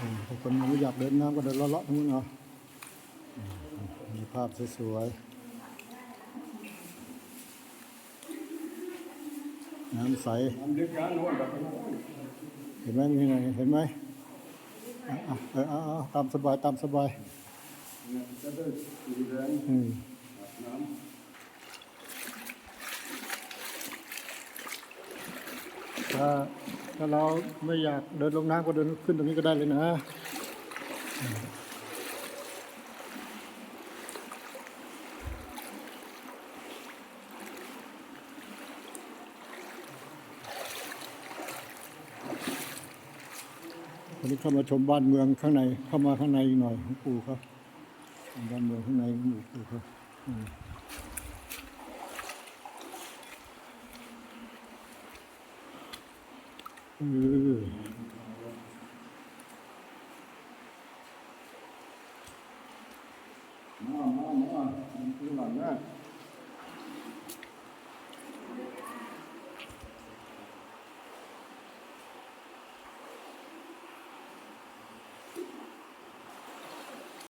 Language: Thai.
อืมถ้าคนไม่อยากเดินน้ำก็เดินเลาะๆตรงนู้นเอาอืมมีภาพสวยๆน้ำใสเด็น่นแบบนี้เห็นไหมมีไงเห็นไหมเออเออตามสบายตามสบายเนี่ยจะได้สีแดงอืมถ้า ถ้าเราไม่อยากเดินลงน้ำก็เดินขึ้นตรงนี้ก็ได้เลยนะวันนี้เข้ามาชมบ้านเมืองข้างในเข้ามาข้างในหน่อยของปู่ครับบ้านเมืองข้างในของหมู่ปู่ครับ อืมเออำม